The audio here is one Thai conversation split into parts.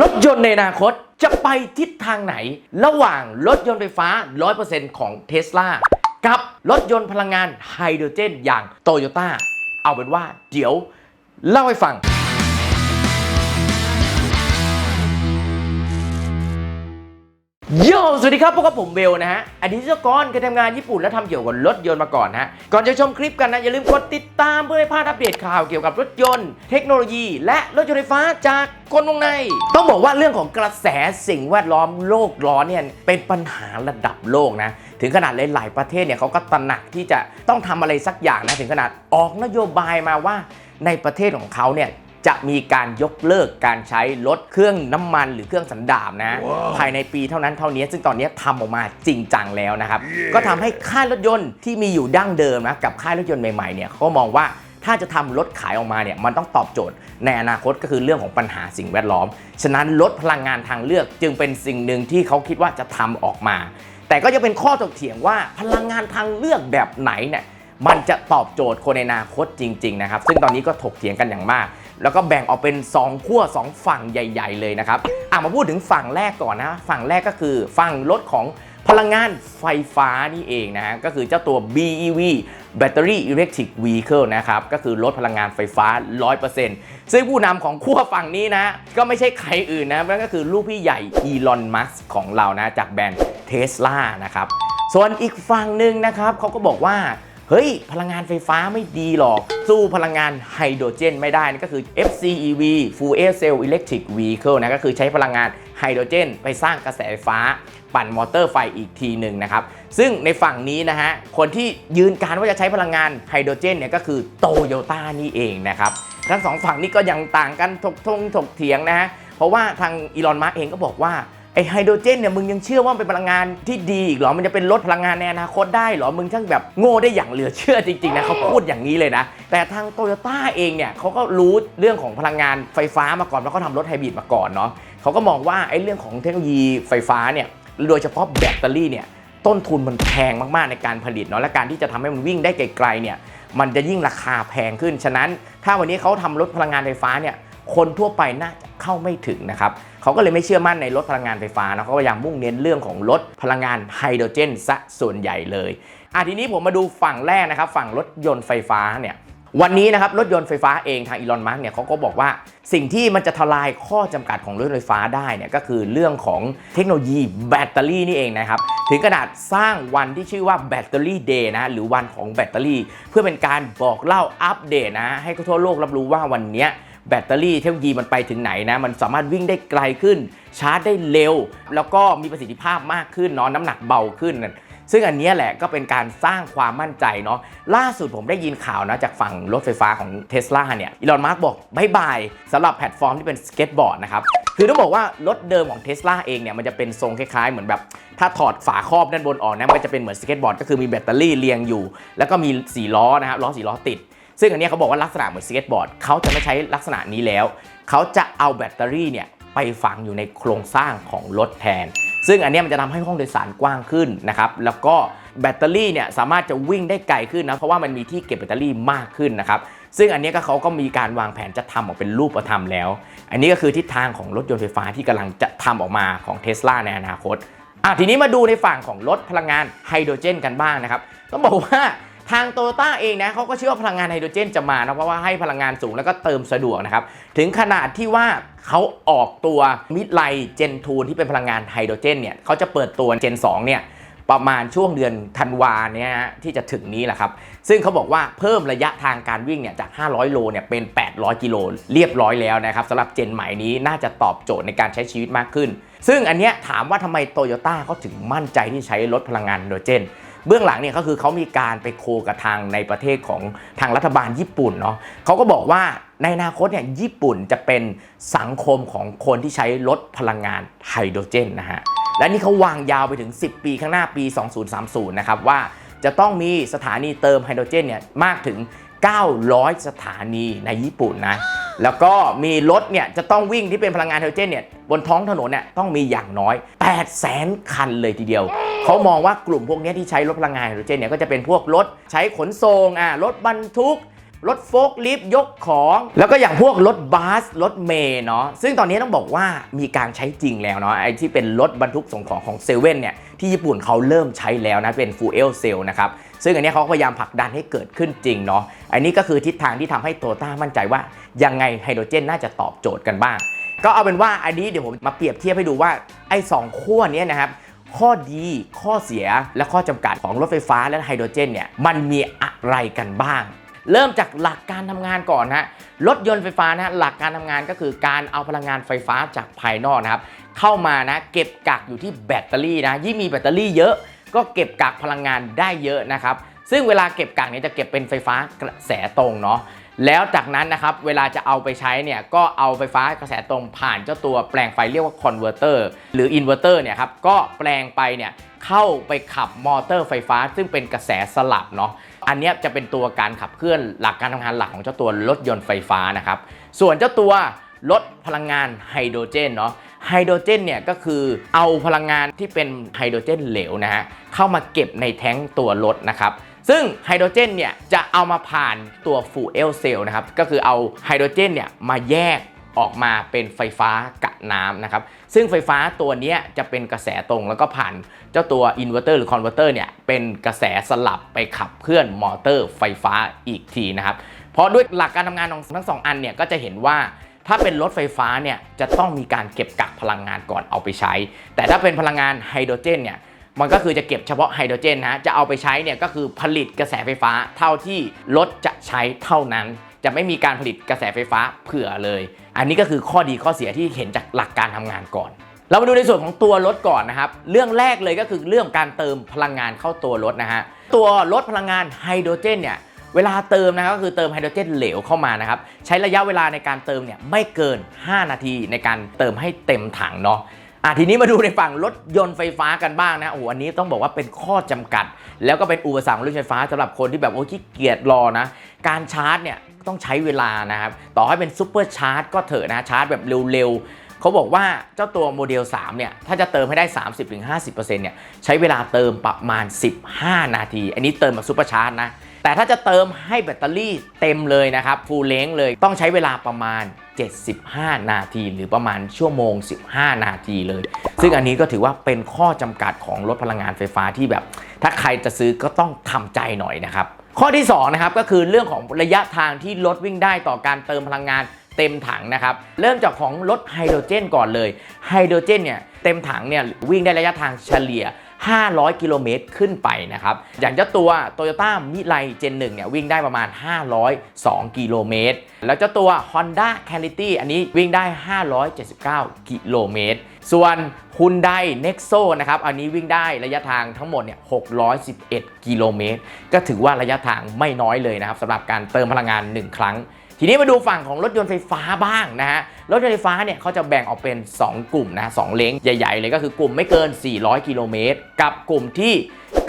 รถยนต์ในอนาคตจะไปทิศทางไหน ระหว่างรถยนต์ไฟฟ้า 100%ของเท s l a กับรถยนต์พลังงานไฮโดรเจนอย่างโตโยต้าเอาเป็นว่าเดี๋ยวเล่าให้ฟัง โยสวัสดีครับพวกกับผมเบลนะฮะ อดีตวิศวกรเคยทำงานญี่ปุ่นและทำเกี่ยวกับรถยนต์มาก่อนนะฮะ ก่อนจะชมคลิปกันนะ อย่าลืมกดติดตามเพื่อไม่พลาดอัปเดตข่าวเกี่ยวกับรถยนต์ เทคโนโลยี และรถยนต์ไฟฟ้าจากคนวงใน ต้องบอกว่าเรื่องของกระแสสิ่งแวดล้อมโลกร้อนเนี่ยเป็นปัญหาระดับโลกนะถึงขนาดหลายๆประเทศเนี่ยเขาก็ตระหนักที่จะต้องทำอะไรสักอย่างนะถึงขนาดออกนโยบายมาว่าในประเทศของเขาเนี่ย จะมีการยกเลิกการใช้รถเครื่องน้ำมันหรือเครื่องสันดาปนะภายในปีเท่านั้นเท่านี้ ซึ่งตอนนี้ทำออกมาจริงจังแล้วนะครับก็ทำให้ค่ายรถยนต์ที่มีอยู่ดั้งเดิมนะกับค่ายรถยนต์ใหม่ๆเนี่ยเขาก็มองว่าถ้าจะทำรถขายออกมาเนี่ยมันต้องตอบโจทย์ในอนาคตก็คือเรื่องของปัญหาสิ่งแวดล้อม ฉะนั้นรถพลังงานทางเลือกจึงเป็นสิ่งหนึ่งที่เขาคิดว่าจะทำออกมา แต่ก็จะเป็นข้อถกเถียงว่าพลังงานทางเลือกแบบไหนเนี่ยมันจะตอบโจทย์คนในอนาคตจริง ๆ นะครับ ซึ่งตอนนี้ก็ถกเถียงกันอย่างมาก แล้วก็แบ่งออกเป็น 2 ขั้ว 2 ฝั่งใหญ่ ๆ เลยนะครับอะมาพูดถึงฝั่งแรกก่อนนะ ฝั่งแรกก็คือฝั่งรถของพลังงานไฟฟ้านี่เองนะฮะก็คือเจ้าตัว BEV Battery Electric Vehicle นะครับ ก็คือรถพลังงานไฟฟ้า 100%ซึ่งผู้นำของขั้วฝั่งนี้นะ ก็ไม่ใช่ใครอื่นนะ นั่นก็คือลูกพี่ใหญ่อีลอนมัสของเรานะ จากแบรนด์เทสลานะครับ ส่วนอีกฝั่งหนึ่งนะครับเขาก็บอกว่า เฮ้ย พลังงานไฟฟ้าไม่ดีหรอก สู้พลังงานไฮโดรเจนไม่ได้นั่นก็คือ FCEV Full Air Cell Electric Vehicle นะก็คือใช้พลังงานไฮโดรเจน ไปสร้างกระแสไฟฟ้า ปั่นมอเตอร์ไฟอีกทีหนึ่งนะครับ ซึ่งในฝั่งนี้นะฮะ คนที่ยืนการว่าจะใช้พลังงานไฮโดรเจนเนี่ยก็คือโตโยต้านี่เองนะครับ ทั้งสองฝั่งนี้ก็ยังต่างกันถกทงถกเถียงนะฮะ เพราะว่าทางอีลอนมัสเองก็บอกว่า ไอไฮโดรเจนเนี่ยมึงยังเชื่อว่ามันเป็นพลังงานที่ดีอีกเหรอ มันจะเป็นลดพลังงานในอนาคตได้เหรอ มึงช่างแบบโง่ได้อย่างเหลือเชื่อจริงๆนะเขาพูดอย่างนี้เลยนะ แต่ทางโตโยต้าเองเนี่ยเขาก็รู้เรื่องของพลังงานไฟฟ้ามาก่อนแล้วก็ทำรถไฮบริดมาก่อนเนาะเขาก็มองว่าไอเรื่องของเทคโนโลยีไฟฟ้าเนี่ยโดยเฉพาะแบตเตอรี่เนี่ยต้นทุนมันแพงมากๆในการผลิตเนาะและการที่จะทำให้มันวิ่งได้ไกลๆเนี่ยมันจะยิ่งราคาแพงขึ้น ฉะนั้น ถ้าวันนี้เขาทำรถพลังงานไฟฟ้าเนี่ย คนทั่วไปน่าจะเข้าไม่ถึงนะครับเขาก็เลยไม่เชื่อมั่นในรถพลังงานไฟฟ้านะเขาพยายามมุ่งเน้นเรื่องของรถพลังงานไฮโดรเจนซะส่วนใหญ่เลยอะทีนี้ผมมาดูฝั่งแรกนะครับ ฝั่งรถยนต์ไฟฟ้าเนี่ยวันนี้นะครับรถยนต์ไฟฟ้าเองทางอีลอน มัสก์เนี่ยเขาก็บอกว่าสิ่งที่มันจะทลายข้อจำกัดของรถยนต์ไฟฟ้าได้เนี่ยก็คือเรื่องของเทคโนโลยีแบตเตอรี่นี่เองนะครับ ถึงขนาดสร้างวันที่ชื่อว่าแบตเตอรี่เดย์นะหรือวันของแบตเตอรี่ เพื่อเป็นการบอกเล่าอัปเดตนะให้ทั่วโลกรับรู้ว่าวันเนี้ย แบตเตอรี่เทคโนโลยีมันไปถึงไหนนะมันสามารถวิ่งได้ไกลขึ้น ชาร์จได้เร็ว แล้วก็มีประสิทธิภาพมากขึ้นเนาะน้ำหนักเบาขึ้นซึ่งอันนี้แหละก็เป็นการสร้างความมั่นใจเนาะล่าสุดผมได้ยินข่าวนะจากฝั่งรถไฟฟ้าของเท s l a เนี่ยอีลอนมาร์กบอกบายบายสำหรับแพลตฟอร์มที่เป็นสเก็ตบอร์ดนะครับ คือต้องบอกว่ารถเดิมของเท s l a เองเนี่ยมันจะเป็นทรงคล้ายๆ เหมือนแบบ ถ้าถอดฝาครอบด้านบนออกนะมันจะเป็นเหมือนสเก็ตบอร์ดก็คือมีแบตเตอรี่เรียงอยู่ แล้วก็มีสีล้อนะครับล้อสีล้อติด ซึ่งอันนี้เขาบอกว่าลักษณะเหมือนสเก็ตบอร์ดเขาจะไม่ใช้ลักษณะนี้แล้ว เขาจะเอาแบตเตอรี่เนี่ยไปฝังอยู่ในโครงสร้างของรถแทน ซึ่งอันนี้มันจะทำให้ห้องโดยสารกว้างขึ้นนะครับ แล้วก็แบตเตอรี่เนี่ยสามารถจะวิ่งได้ไกลขึ้นนะ เพราะว่ามันมีที่เก็บแบตเตอรี่มากขึ้นนะครับ ซึ่งอันนี้ก็เขาก็มีการวางแผนจะทำออกเป็นรูปธรรมแล้ว อันนี้ก็คือทิศทางของรถยนต์ไฟฟ้าที่กำลังจะทำออกมาของเท s l a ในอนาคตอะทีนี้มาดูในฝั่งของรถพลังงานไฮโดรเจนกันบ้างนะครับ ต้องบอกว่า ทางโตโยต้าเองนะเขาก็เชื่อว่าพลังงานไฮโดรเจนจะมานะเพราะว่าให้พลังงานสูงแล้วก็เติมสะดวกนะครับ ถึงขนาดที่ว่าเขาออกตัวมิดไลเจนทูที่เป็นพลังงานไฮโดรเจนเนี่ยเขาจะเปิดตัวเจน2เนี่ยประมาณช่วงเดือนธันวาเนี่ยที่จะถึงนี้แหละครับ ซึ่งเขาบอกว่าเพิ่มระยะทางการวิ่งเนี่ยจาก 500 โลเนี่ยเป็น 800 กิโลเรียบร้อยแล้วนะครับสำหรับเจนใหม่นี้น่าจะตอบโจทย์ในการใช้ชีวิตมากขึ้น ซึ่งอันเนี้ยถามว่าทำไมโตโยต้าเขาถึงมั่นใจที่ใช้รถพลังงานไฮโดรเจน เบื้องหลังเนี่ยก็คือเขามีการไปโคกับทางในประเทศของทางรัฐบาลญี่ปุ่นเนาะเขาก็บอกว่าในอนาคตเนี่ยญี่ปุ่นจะเป็นสังคมของคนที่ใช้รถพลังงานไฮโดรเจนนะฮะและนี่เขาวางยาวไปถึง 10 ปีข้างหน้าปี 2030 นะครับว่าจะต้องมีสถานีเติมไฮโดรเจนเนี่ยมากถึง 900 สถานีในญี่ปุ่นนะ แล้วก็มีรถเนี่ยจะต้องวิ่งที่เป็นพลังงานไฮโดรเจนเนี่ยบนท้องถนนเนี่ยต้องมีอย่างน้อย 800,000 คันเลยทีเดียว เขามองว่ากลุ่มพวกนี้ที่ใช้รถพลังงานไฮโดรเจนเนี่ยก็จะเป็นพวกรถใช้ขนส่งอ่ารถบรรทุกรถโฟล์คลิฟต์ยกของ แล้วก็อย่างพวกรถบัสรถเมย์เนาะซึ่งตอนนี้ต้องบอกว่ามีการใช้จริงแล้วเนาะไอ้ที่เป็นรถบรรทุกส่งของของเซเว่นเนี่ยที่ญี่ปุ่นเขาเริ่มใช้แล้วนะเป็น fuel cell นะครับ ซึ่งอันนี้เขาพยายามผลักดันให้เกิดขึ้นจริงเนาะอันนี้ก็คือทิศทางที่ทำให้โตต้ามั่นใจว่า ยังไงไฮโดรเจนน่าจะตอบโจทย์กันบ้าง ก็เอาเป็นว่าอันนี้เดี๋ยวผมมาเปรียบเทียบให้ดูว่าไอ้สองขั้วเนี้ยนะครับข้อดีข้อเสียและข้อจำกัดของรถไฟฟ้าและไฮโดรเจนเนี่ยมันมีอะไรกันบ้าง เริ่มจากหลักการทำงานก่อนนะรถยนต์ไฟฟ้านะหลักการทำงานก็คือการเอาพลังงานไฟฟ้าจากภายนอกนะครับเข้ามานะเก็บกักอยู่ที่แบตเตอรี่นะยิ่งมีแบตเตอรี่เยอะ ก็เก็บกักพลังงานได้เยอะนะครับ ซึ่งเวลาเก็บกักเนี่ยจะเก็บเป็นไฟฟ้ากระแสตรงเนาะแล้วจากนั้นนะครับเวลาจะเอาไปใช้เนี่ยก็เอาไฟฟ้ากระแสตรงผ่านเจ้าตัวแปลงไฟเรียกว่าคอนเวอร์เตอร์หรืออินเวอร์เตอร์เนี่ยครับก็แปลงไปเนี่ยเข้าไปขับมอเตอร์ไฟฟ้า ซึ่งเป็นกระแสสลับเนาะอันนี้จะเป็นตัวการขับเคลื่อนหลักการทำงานหลักของเจ้าตัวรถยนต์ไฟฟ้านะครับส่วนเจ้าตัวรถพลังงานไฮโดรเจนเนาะ ไฮโดรเจนเนี่ยก็คือเอาพลังงานที่เป็นไฮโดรเจนเหลวนะฮะเข้ามาเก็บในแท้งตัวรถนะครับซึ่งไฮโดรเจนเนี่ยจะเอามาผ่านตัวฟูเอลเซลนะครับก็คือเอาไฮโดรเจนเนี่ยมาแยกออกมาเป็นไฟฟ้ากับน้ำนะครับ ซึ่งไฟฟ้าตัวนี้จะเป็นกระแสตรงแล้วก็ผ่านเจ้าตัวอินเวอร์เตอร์หรือคอนเวอร์เตอร์เนี่ยเป็นกระแสสลับไปขับเคลื่อนมอเตอร์ไฟฟ้าอีกทีนะครับ เพราะด้วยหลักการทำงานของทั้งสองอันเนี่ยก็จะเห็นว่า ถ้าเป็นรถไฟฟ้าเนี่ยจะต้องมีการเก็บกักพลังงานก่อนเอาไปใช้ แต่ถ้าเป็นพลังงานไฮโดรเจนเนี่ยมันก็คือจะเก็บเฉพาะไฮโดรเจนนะจะเอาไปใช้เนี่ยก็คือผลิตกระแสไฟฟ้าเท่าที่รถจะใช้เท่านั้น จะไม่มีการผลิตกระแสไฟฟ้าเผื่อเลย อันนี้ก็คือข้อดีข้อเสียที่เห็นจากหลักการทำงานก่อน เรามาดูในส่วนของตัวรถก่อนนะครับ เรื่องแรกเลยก็คือเรื่องการเติมพลังงานเข้าตัวรถนะฮะตัวรถพลังงานไฮโดรเจนเนี่ย เวลาเติมนะครับก็คือเติมไฮโดรเจนเหลวเข้ามานะครับใช้ระยะเวลาในการเติมเนี่ยไม่เกิน 5 นาทีในการเติมให้เต็มถังเนาะอะทีนี้มาดูในฝั่งรถยนต์ไฟฟ้ากันบ้างนะโอ้โหอันนี้ต้องบอกว่าเป็นข้อจำกัด แล้วก็เป็นอุปสรรคของรถไฟฟ้าสำหรับคนที่แบบโอ้ขี้เกียจรอนะการชาร์จเนี่ยต้องใช้เวลานะครับต่อให้เป็นซูเปอร์ชาร์จก็เถอะนะชาร์จแบบเร็วๆเขาบอกว่าเจ้าตัวโมเดล 3 เนี่ย ถ้าจะเติมให้ได้ 30-50%เนี่ยใช้เวลาเติมประมาณ 15 นาที อันนี้เติมแบบซูเปอร์ชาร์จนะ แต่ถ้าจะเติมให้แบตเตอรี่เต็มเลยนะครับฟูลเลงเลยต้องใช้เวลาประมาณ 75 นาที หรือประมาณชั่วโมง 15 นาทีเลย ซึ่งอันนี้ก็ถือว่าเป็นข้อจำกัดของรถพลังงานไฟฟ้าที่แบบ ถ้าใครจะซื้อก็ต้องทำใจหน่อยนะครับ ข้อที่2นะครับก็คือเรื่องของระยะทางที่รถวิ่งได้ต่อการเติมพลังงานเต็มถังนะครับ เริ่มจากของรถไฮโดรเจนก่อนเลยไฮโดรเจนเนี่ยเต็มถังเนี่ยวิ่งได้ระยะทางเฉลี่ย 500 กิโลเมตรขึ้นไปนะครับ อย่างเจ้าตัว Toyota มิไลเจน1เนี่ยวิ่งได้ประมาณ 502 กิโลเมตร แล้วเจ้าตัว Honda c a n i t y อันนี้วิ่งได้ 579 กิโลเมตร ส่วน Hyundai Nexo นะครับ อันนี้วิ่งได้ระยะทางทั้งหมดเนี่ย 611 กิโลเมตร ก็ถือว่าระยะทางไม่น้อยเลยนะครับสำหรับการเติมพลังงาน 1 ครั้ง ทีนี้มาดูฝั่งของรถยนต์ไฟฟ้าบ้างนะฮะ รถยนต์ไฟฟ้าเนี่ยเขาจะแบ่งออกเป็น 2 กลุ่มนะสองเลนใหญ่ ๆ เลยก็คือกลุ่มไม่เกิน 400 กิโลเมตร กับกลุ่มที่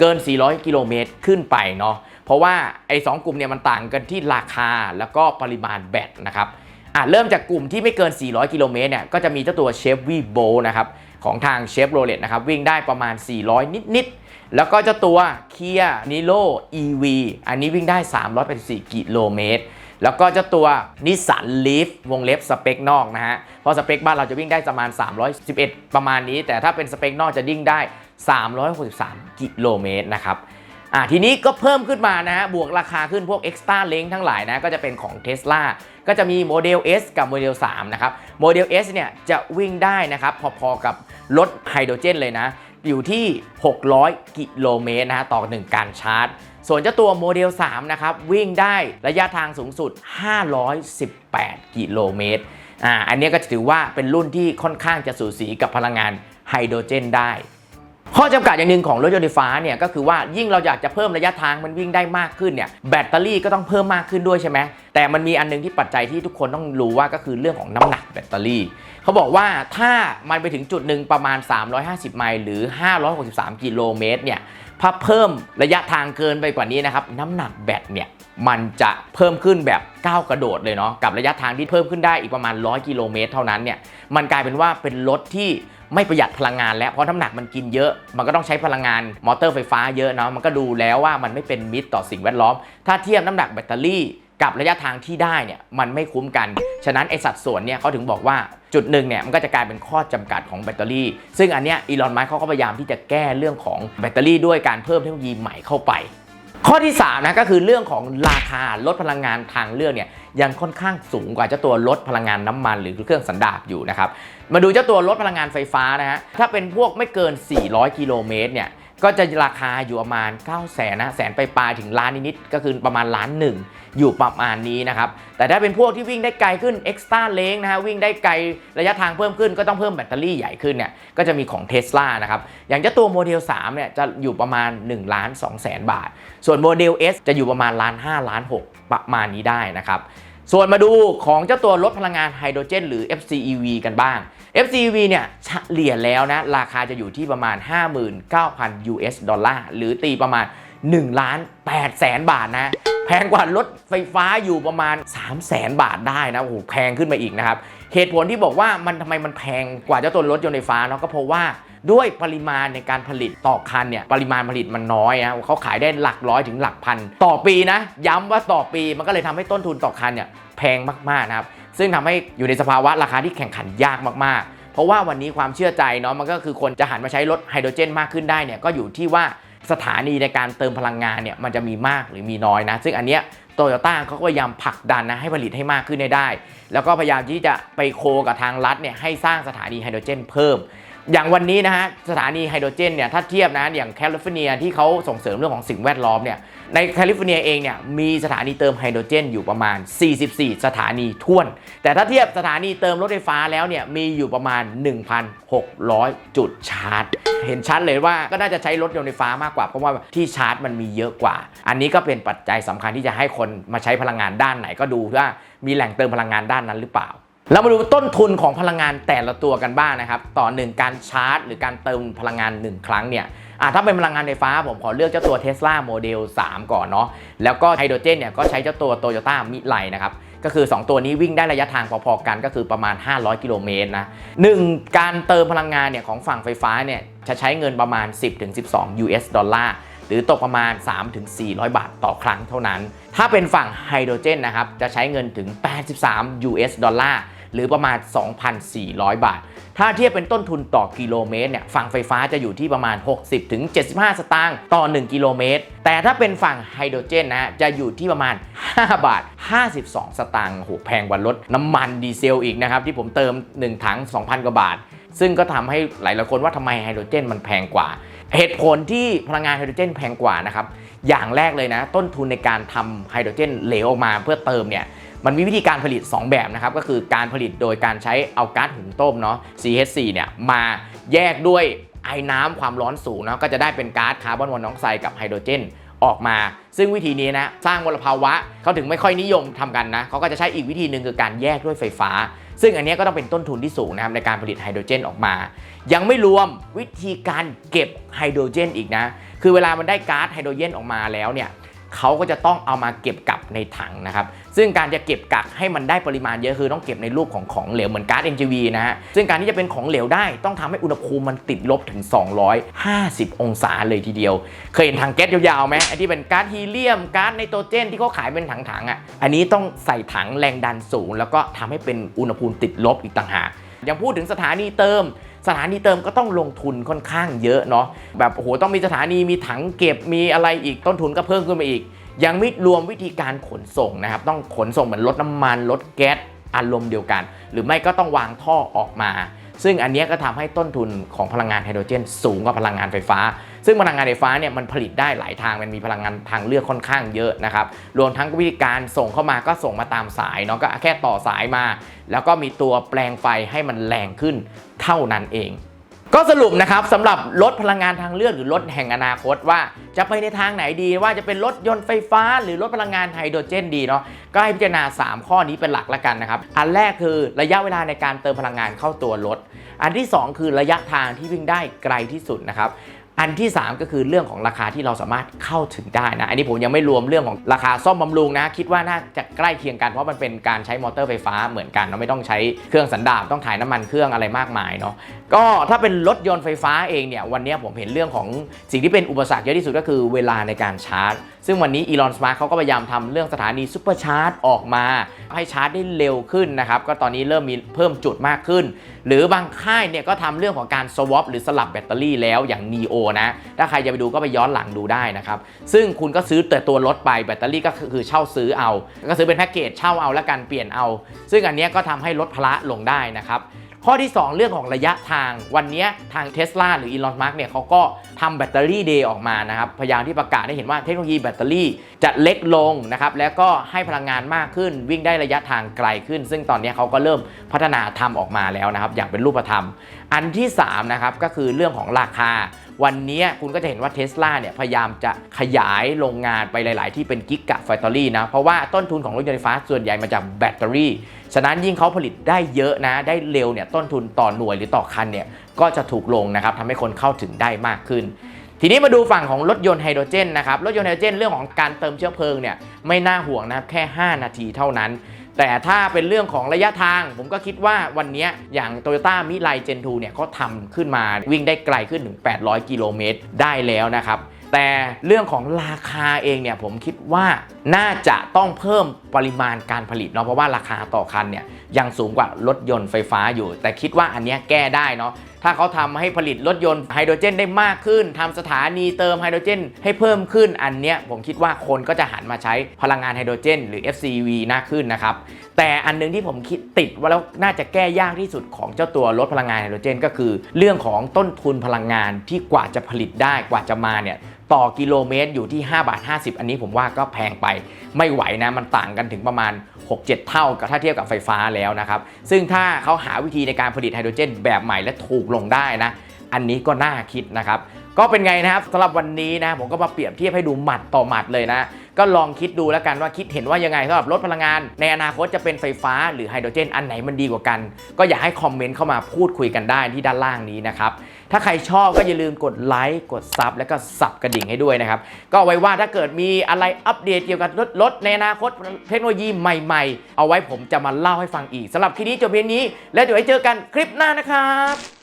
เกิน 400 กิโลเมตรขึ้นไปเนาะ เพราะว่าไอ้สกลุ่มเนี่ยมันต่างกันที่ราคาแล้วก็ปริมาณแบตนะครับอะเริ่มจากกลุ่มที่ไม่เกิน 400 กิโลเมตรเนี่ย ก็จะมีเจ้าตัว Chevy Bolt นะครับของทาง Chevrolet นะครับวิ่งได้ประมาณ 400 นิดๆ แล้วก็เจ้าตัว Kia Niro EV อันนี้วิ่งได้ 384 กิโลเมตร แล้วก็เจ้าตัวนิสสันลีฟวงเล็บสเปคนอกนะฮะ เพราะสเปคบ้านเราจะวิ่งได้ประมาณ 311 ประมาณนี้ แต่ถ้าเป็นสเปคนอกจะวิ่งได้ 363 กิโลเมตรนะครับอ่าทีนี้ก็เพิ่มขึ้นมานะฮะ บวกราคาขึ้นพวก Extra l a n k ทั้งหลายนะ ก็จะเป็นของ Tesla ก็จะมีโมเดล S กับโมเดล 3 นะครับ โมเดล S เนี่ยจะวิ่งได้นะครับ พอๆกับรถไฮโดรเจนเลยนะ อยู่ที่ 600 กิโลเมตรนะฮะ ต่อ 1 การชาร์จ ส่วนเจ้าตัวโมเดล 3 นะครับ วิ่งได้ระยะทางสูงสุด 518 กิโลเมตรอ่าอันนี้ก็จะถือว่าเป็นรุ่นที่ค่อนข้างจะสูสีกับพลังงานไฮโดรเจนได้ ข้อจำกัดอย่างหนึ่งของรถยนต์ไฟฟ้าเนี่ยก็คือว่ายิ่งเราอยากจะเพิ่มระยะทางมันวิ่งได้มากขึ้นเนี่ยแบตเตอรี่ก็ต้องเพิ่มมากขึ้นด้วยใช่ไหมแต่มันมีอันหนึงที่ปัจจัยที่ทุกคนต้องรู้ว่าก็คือเรื่องของน้ำหนักแบตเตอรี่ เขาบอกว่าถ้ามันไปถึงจุดหนึ่งประมาณ 350 ไมล์หรือ 563 กิโลเมตรเนี่ย ถ้าเพิ่มระยะทางเกินไปกว่านี้นะครับน้ำหนักแบตเนี่ยมันจะเพิ่มขึ้นแบบก้าวกระโดดเลยเนาะกับระยะทางที่เพิ่มขึ้นได้อีกประมาณ 100 กิโลเมตรเท่านั้นเนี่ยมันกลายเป็นว่าเป็นรถที่ไม่ประหยัดพลังงานแล้วเพราะน้ำหนักมันกินเยอะ มันก็ต้องใช้พลังงานมอเตอร์ไฟฟ้าเยอะเนาะมันก็ดูแล้วว่ามันไม่เป็นมิตรต่อสิ่งแวดล้อม ถ้าเทียบน้ำหนักแบตเตอรี่ กับระยะทางที่ได้เนี่ยมันไม่คุ้มกัน ฉะนั้นไอสัดส่วนเนี่ยเขาถึงบอกว่าจุดหนึ่งเนี่ยมันก็จะกลายเป็นข้อจำกัดของแบตเตอรี่ ซึ่งอันเนี้ยอีลอนมัสก์เขาก็พยายามที่จะแก้เรื่องของแบตเตอรี่ด้วยการเพิ่มเทคโนโลยีใหม่เข้าไป ข้อที่3นะก็คือเรื่องของราคาลดพลังงานทางเลือกเนี่ยยังค่อนข้างสูงกว่าเจ้าตัวลดพลังงานน้ำมันหรือเครื่องสันดาปอยู่นะครับมาดูเจ้าตัวลดพลังงานไฟฟ้านะฮะถ้าเป็นพวกไม่เกิน 400 กิโลเมตรเนี่ย ก็จะราคาอยู่ประมาณ 9 0 0แสนนะแสนไปปลายถึงล้านนิดๆก็คือประมาณล้านหนึ่งอยู่ประมาณนี้นะครับ แต่ถ้าเป็นพวกที่วิ่งได้ไกลขึ้น extra range นะฮะวิ่งได้ไกลระยะทางเพิ่มขึ้นก็ต้องเพิ่มแบตเตอรี่ใหญ่ขึ้นเนี่ยก็จะมีของ Tesla นะครับ อย่างเจ้าตัวโมเดล3เนี่ยจะอยู่ประมาณ1ล้าน2แสนบาท ส่วนโมเดล S จะอยู่ประมาณล้าน5ล้าน6ประมาณนี้ได้นะครับส่วนมาดูของเจ้าตัวลดพลังงานไฮโดรเจน หรือ FCEV กันบ้าง FCEV เนี่ยเฉลี่ยแล้วนะ ราคาจะอยู่ที่ประมาณ 59,000 US ดอลลาร์หรือตีประมาณ1ล้าน8แสนบาทนะ แพงกว่ารถไฟฟ้าอยู่ประมาณ 3 0 0แสนบาทได้นะโอ้โหแพงขึ้นมาอีกนะครับ เหตุผลที่บอกว่ามันทำไมมันแพงกว่าเจ้าตัวรถยนต์ไฟฟ้าเนาะก็เพราะว่าด้วยปริมาณในการผลิตต่อคันเนี่ยปริมาณผลิตมันน้อยนะเขาขายได้หลักร้อยถึงหลักพัน ต่อปีนะ ย้ำว่าต่อปีมันก็เลยทำให้ต้นทุนต่อคันเนี่ยแพงมากๆนะครับ ซึ่งทำให้อยู่ในสภาวะราคาที่แข่งขันยากมากๆ เพราะว่าวันนี้ความเชื่อใจเนาะมันก็คือคนจะหันมาใช้รถไฮโดรเจนมากขึ้นได้เนี่ยก็อยู่ที่ว่าสถานีในการเติมพลังงานเนี่ยมันจะมีมากหรือมีน้อยนะ ซึ่งอันเนี้ยโตโยต้าเขาก็พยายามผลักดันนะให้ผลิตให้มากขึ้นได้ แล้วก็พยายามที่จะไปโคกับทางรัฐเนี่ยให้สร้างสถานีไฮโดรเจนเพิ่ม อย่างวันนี้นะฮะสถานีไฮโดรเจนเนี่ยถ้าเทียบนะอย่างแคลิฟอร์เนียที่เขาส่งเสริมเรื่องของสิ่งแวดล้อมเนี่ยในแคลิฟอร์เนียเองเนี่ยมีสถานีเติมไฮโดรเจนอยู่ประมาณ 44 สถานีท่วน แต่ถ้าเทียบสถานีเติมรถไฟฟ้าแล้วเนี่ยมีอยู่ประมาณ 1,600 จุดชาร์จ เห็นชัดเลยว่าก็น่าจะใช้รถยนต์ไฟฟ้ามากกว่าเพราะว่าที่ชาร์จมันมีเยอะกว่า อันนี้ก็เป็นปัจจัยสำคัญที่จะให้คนมาใช้พลังงานด้านไหนก็ดูว่ามีแหล่งเติมพลังงานด้านนั้นหรือเปล่า เรามาดูต้นทุนของพลังงานแต่ละตัวกันบ้างนะครับ ต่อหนึ่งการชาร์จ หรือการเติมพลังงาน 1 ครั้งเนี่ยถ้าเป็นพลังงานไฟฟ้าผมขอเลือกเจ้าตัว Tesla Model 3 ก่อนเนาะแล้วก็ไฮโดรเจนเนี่ยก็ใช้เจ้าตัว Toyota มิไลนะครับก็คือ 2 ตัวนี้วิ่งได้ระยะทางพอๆกันก็คือประมาณ 500 กิโลเมตรนะหนึ่งการเติมพลังงานเนี่ยของฝั่งไฟฟ้าเนี่ยจะใช้เงินประมาณ 10-12 US ดอลลาร์หรือตกประมาณ 3-400 บาทต่อครั้งเท่านั้น ถ้าเป็นฝั่งไฮโดรเจนนะครับจะใช้เงินถึง 83 US ดอลลาร์ หรือประมาณ 2,400 บาท ถ้าเทียบเป็นต้นทุนต่อกิโลเมตรเนี่ยฝั่งไฟฟ้าจะอยู่ที่ประมาณ 60-75 สตางค์ต่อ 1 กิโลเมตร แต่ถ้าเป็นฝั่งไฮโดรเจนนะจะอยู่ที่ประมาณ 5 บาท 52 สตางค์โหแพงกว่ารถน้ำมันดีเซลอีกนะครับ ที่ผมเติม 1 ถัง 2,000 กว่าบาท ซึ่งก็ทำให้หลายๆคนว่าทำไมไฮโดรเจนมันแพงกว่า เหตุผลที่พลังงานไฮโดรเจนแพงกว่านะครับอย่างแรกเลยนะ ต้นทุนในการทำไฮโดรเจนเหลวออกมาเพื่อเติมเนี่ย มันมีวิธีการผลิต 2 แบบนะครับ ก็คือการผลิตโดยการใช้เอาก๊าซหุงต้มเนาะ CH4 เนี่ยมาแยกด้วยไอ้น้ำความร้อนสูงเนาะก็จะได้เป็นก๊าซคาร์บอนมอนอกไซด์กับไฮโดรเจนออกมา ซึ่งวิธีนี้นะสร้างมลภาวะเขาถึงไม่ค่อยนิยมทำกันนะเขาก็จะใช้อีกวิธีหนึ่งคือการแยกด้วยไฟฟ้า ซึ่งอันนี้ก็ต้องเป็นต้นทุนที่สูงนะครับในการผลิตไฮโดรเจนออกมา ยังไม่รวมวิธีการเก็บไฮโดรเจนอีกนะ คือเวลามันได้ก๊าซไฮโดรเจนออกมาแล้วเนี่ย เขาก็จะต้องเอามาเก็บกักในถังนะครับ ซึ่งการจะเก็บกักให้มันได้ปริมาณเยอะคือต้องเก็บในรูปของของเหลวเหมือนก๊าซ NGV นะฮะ ซึ่งการที่จะเป็นของเหลวได้ต้องทำให้อุณหภูมิมันติดลบถึง 250 องศาเลยทีเดียว เคยเห็นถังแก๊สยาวๆไหมไอ้ที่เป็นก๊าซฮีเลียมก๊าซไนโตรเจนที่เขาขายเป็นถังๆอะ อันนี้ต้องใส่ถังแรงดันสูง แล้วก็ทำให้เป็นอุณหภูมิติดลบอีกต่างหากยังพูดถึงสถานีเติม สถานีเติมก็ต้องลงทุนค่อนข้างเยอะเนาะแบบโอ้โหต้องมีสถานีมีถังเก็บมีอะไรอีกต้นทุนก็เพิ่มขึ้นมาอีก ยังไม่รวมวิธีการขนส่งนะครับ ต้องขนส่งเหมือนรถน้ำมันรถแก๊สอารมณ์เดียวกัน หรือไม่ก็ต้องวางท่อออกมา ซึ่งอันนี้ก็ทำให้ต้นทุนของพลังงานไฮโดรเจน สูงกว่าพลังงานไฟฟ้า ซึ่งพลังงานไฟฟ้าเนี่ยมันผลิตได้หลายทางมันมีพลังงานทางเลือกค่อนข้างเยอะนะครับรวมทั้งวิธีการส่งเข้ามาก็ส่งมาตามสายเนาะก็แค่ต่อสายมา แล้วก็มีตัวแปลงไฟให้มันแรงขึ้นเท่านั้นเองก็สรุปนะครับสำหรับรถพลังงานทางเลือกหรือรถแห่งอนาคตว่าจะไปในทางไหนดีว่าจะเป็นรถยนต์ไฟฟ้า หรือรถพลังงานไฮโดรเจนดีเนาะก็ให้พิจารณา 3 ข้อนี้เป็นหลักละกันนะครับอันแรกคือระยะเวลาในการเติมพลังงานเข้าตัวรถ อันที่ 2 คือระยะทางที่วิ่งได้ไกลที่สุดนะครับ อันที่ 3 ก็คือเรื่องของราคาที่เราสามารถเข้าถึงได้นะ อันนี้ผมยังไม่รวมเรื่องของราคาซ่อมบำรุงนะ คิดว่าน่าจะใกล้เคียงกันเพราะมันเป็นการใช้มอเตอร์ไฟฟ้าเหมือนกันเราไม่ต้องใช้เครื่องสันดาปต้องถ่ายน้ำมันเครื่องอะไรมากมายเนาะก็ถ้าเป็นรถยนต์ไฟฟ้าเองเนี่ยวันนี้ผมเห็นเรื่องของสิ่งที่เป็นอุปสรรคเยอะที่สุดก็คือเวลาในการชาร์จ ซึ่งวันนี้อีลอนสมาร์เขาก็พยายามทำเรื่องสถานีซูเปอร์ชาร์จออกมา ให้ชาร์จได้เร็วขึ้นนะครับก็ตอนนี้เริ่มมีเพิ่มจุดมากขึ้น หรือบางค่ายเนี่ยก็ทำเรื่องของการสวอปหรือสลับแบตเตอรี่แล้วอย่าง NEO นะ ถ้าใครจะไปดูก็ไปย้อนหลังดูได้นะครับ ซึ่งคุณก็ซื้อแต่ตัวรถไปแบตเตอรี่ก็คือเช่าซื้อเอา ก็ซื้อเป็นแพ็กเกจเช่าเอาแล้วกันเปลี่ยนเอา ซึ่งอันนี้ก็ทำให้ลดพละลงได้นะครับ ข้อที่ 2 เรื่องของระยะทางวันนี้ทางเท s l a หรืออีลอนมัสเนี่ยเขาก็ทำแบตเตอรี่เดย์ออกมานะครับพยายามที่ประกาศให้เห็นว่าเทคโนโลยีแบตเตอรี่จะเล็กลงนะครับแล้วก็ให้พลังงานมากขึ้นวิ่งได้ระยะทางไกลขึ้น ซึ่งตอนนี้เขาก็เริ่มพัฒนาทำออกมาแล้วนะครับอย่างเป็นรูปธรรม อันที่3นะครับก็คือเรื่องของราคาวันนี้คุณก็จะเห็นว่าเท s l a เนี่ยพยายามจะขยายโรงงานไปหลาย ๆ ที่เป็นกิกะแฟคทอรี่นะ เพราะว่าต้นทุนของรถยนต์ไฟฟ้าส่วนใหญ่มาจากแบตเตอรี่ ฉะนั้นยิ่งเขาผลิตได้เยอะนะ ได้เร็วเนี่ยต้นทุนต่อหน่วยหรือต่อคันเนี่ยก็จะถูกลงนะครับทำให้คนเข้าถึงได้มากขึ้น ทีนี้มาดูฝั่งของรถยนต์ไฮโดรเจนนะครับรถยนต์ไฮโดรเจนเรื่องของการเติมเชื้อเพลิงเนี่ยไม่น่าห่วงนะครับแค่ 5 นาทีเท่านั้นแต่ถ้าเป็นเรื่องของระยะทาง ผมก็คิดว่าวันนี้อย่าง Toyota m i r a i Gen 2เนี่ยเขาทำขึ้นมาวิ่งได้ไกลขึ้นถึง 800 กิโลเมตรได้แล้วนะครับ แต่เรื่องของราคาเองเนี่ยผมคิดว่าน่าจะต้องเพิ่มปริมาณการผลิตเนาะเพราะว่าราคาต่อคันเนี่ยยังสูงกว่ารถยนต์ไฟฟ้าอยู่ แต่คิดว่าอันนี้แก้ได้เนาะถ้าเขาทำให้ผลิตรถยนต์ไฮโดรเจนได้มากขึ้นทำสถานีเติมไฮโดรเจน ให้เพิ่มขึ้นอันเนี้ยผมคิดว่าคนก็จะหันมาใช้พลังงานไฮโดรเจน หรือ FCV มากขึ้นนะครับแต่อันหนึงที่ผมคิดติดว่าแล้วน่าจะแก้ยากที่สุดของเจ้าตัวรถพลังงานไฮโดรเจน ก็คือ เรื่องของต้นทุนพลังงานที่กว่าจะผลิตได้กว่าจะมาเนี่ย ต่อกิโลเมตรอยู่ที่5บาท50 อันนี้ผมว่าก็แพงไปไม่ไหวนะมันต่างกันถึงประมาณ 6-7 เท่ากับถ้าเทียบกับไฟฟ้าแล้วนะครับซึ่งถ้าเขาหาวิธีในการผลิตไฮโดรเจน แบบใหม่และถูกลงได้นะอันนี้ก็น่าคิดนะครับ ก็เป็นไงนะครับสำหรับวันนี้นะผมก็มาเปรียบเทียบให้ดูหมัดต่อหมัดเลยนะ ก็ลองคิดดูแล้วกันว่าคิดเห็นว่ายังไงสำหรับรถพลังงาน ในอนาคตจะเป็นไฟฟ้าหรือไฮโดรเจนอันไหนมันดีกว่ากัน ก็อยากให้คอมเมนต์เข้ามาพูดคุยกันได้ที่ด้านล่างนี้นะครับถ้าใครชอบก็อย่าลืมกดไลค์กดซับแล้วก็สับกระดิ่งให้ด้วยนะครับก็ไว้ว่าถ้าเกิดมีอะไรอัปเดตเกี่ยวกับรถรถในอนาคตเทคโนโลยีใหม่ๆ เอาไว้ผมจะมาเล่าให้ฟังอีกสำหรับคลิปนี้จบเพียงนี้ แล้วเดี๋ยวไว้เจอกันคลิปหน้านะครับ